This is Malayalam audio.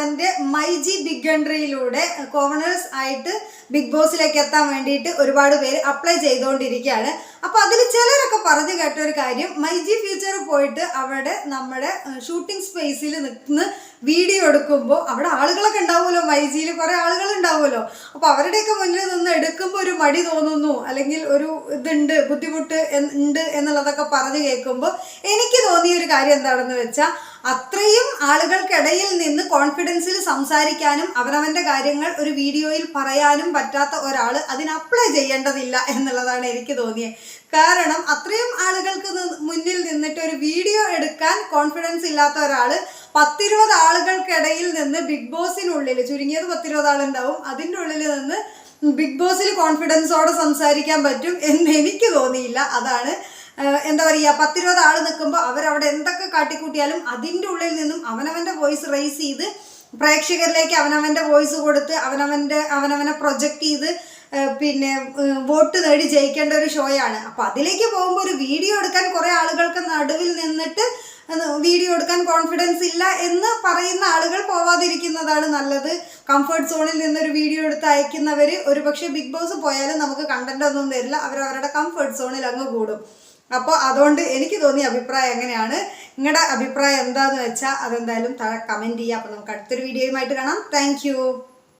അവന്റെ മൈജി ബിഗ് എൻട്രിയിലൂടെ കോമണേഴ്സ് ആയിട്ട് ബിഗ് ബോസിലേക്ക് എത്താൻ വേണ്ടിയിട്ട് ഒരുപാട് പേര് അപ്ലൈ ചെയ്തുകൊണ്ടിരിക്കുകയാണ് അപ്പോൾ അതിൽ ചിലരൊക്കെ പറഞ്ഞു കേട്ട ഒരു കാര്യം മൈജി ഫ്യൂച്ചർ പോയിട്ട് അവിടെ നമ്മുടെ ഷൂട്ടിംഗ് സ്പേസിൽ നിന്ന് വീഡിയോ എടുക്കുമ്പോൾ അവിടെ ആളുകളൊക്കെ ഉണ്ടാവുമല്ലോ മൈജിയിൽ കുറേ ആളുകൾ ഉണ്ടാവുമല്ലോ. അപ്പോൾ അവരുടെയൊക്കെ മുന്നിൽ നിന്ന് എടുക്കുമ്പോൾ ഒരു മടി തോന്നുന്നു അല്ലെങ്കിൽ ഒരു ഇതുണ്ട് ബുദ്ധിമുട്ട് ഉണ്ട് എന്നുള്ളതൊക്കെ പറഞ്ഞു കേൾക്കുമ്പോൾ എനിക്ക് തോന്നിയ ഒരു കാര്യം എന്താണെന്ന് വെച്ചാൽ അത്രയും ആളുകൾക്കിടയിൽ നിന്ന് കോൺഫിഡൻസിൽ സംസാരിക്കാനും അവനവന്റെ കാര്യങ്ങൾ ഒരു വീഡിയോയിൽ പറയാനും പറ്റാത്ത ഒരാൾ അതിന് അപ്ലൈ ചെയ്യേണ്ടതില്ല എന്നുള്ളതാണ് എനിക്ക് തോന്നിയത്. കാരണം അത്രയും ആളുകൾക്ക് മുന്നിൽ നിന്നിട്ട് ഒരു വീഡിയോ എടുക്കാൻ കോൺഫിഡൻസ് ഇല്ലാത്ത ഒരാൾ പത്തിരുപത് ആളുകൾക്കിടയിൽ നിന്ന് ബിഗ് ബോസിനുള്ളിൽ ചുരുങ്ങിയത് പത്തിരുപത് ആളുണ്ടാവും അതിന്റെ ഉള്ളിൽ നിന്ന് ബിഗ് ബോസിൽ കോൺഫിഡൻസോടെ സംസാരിക്കാൻ പറ്റും എന്ന് എനിക്ക് തോന്നിയില്ല. അതാണ് എന്താ പറയുക പത്തിരുപത് ആൾ നിൽക്കുമ്പോൾ അവരവിടെ എന്തൊക്കെ കാട്ടിക്കൂട്ടിയാലും അതിന്റെ ഉള്ളിൽ നിന്നും അവനവന്റെ വോയിസ് റേസ് ചെയ്ത് പ്രേക്ഷകരിലേക്ക് അവനവന്റെ വോയിസ് കൊടുത്ത് അവനവന്റെ അവനവനെ പ്രൊജക്റ്റ് ചെയ്ത് പിന്നെ വോട്ട് നേടി ജയിക്കേണ്ട ഒരു ഷോയാണ് അപ്പോൾ അതിലേക്ക് പോകുമ്പോൾ ഒരു വീഡിയോ എടുക്കാൻ കുറേ ആളുകൾക്ക് നടുവിൽ നിന്നിട്ട് വീഡിയോ എടുക്കാൻ കോൺഫിഡൻസ് ഇല്ല എന്ന് പറയുന്ന ആളുകൾ പോവാതിരിക്കുന്നതാണ് നല്ലത്. കംഫർട്ട് സോണിൽ നിന്നൊരു വീഡിയോ എടുത്ത് അയക്കുന്നവർ ഒരുപക്ഷേ ബിഗ് ബോസ് പോയാലും നമുക്ക് കണ്ടന്റ് ഒന്നും തരില്ല. അവർ അവരുടെ കംഫർട്ട് സോണിൽ അങ്ങ് കൂടും. അപ്പോൾ അതുകൊണ്ട് എനിക്ക് തോന്നിയ അഭിപ്രായം എങ്ങനെയാണ്? നിങ്ങളുടെ അഭിപ്രായം എന്താണെന്ന് വെച്ചാൽ അതെന്തായാലും താഴെ കമന്റ് ചെയ്യുക അപ്പോൾ നമുക്ക് അടുത്തൊരു വീഡിയോയുമായിട്ട് കാണാം. താങ്ക്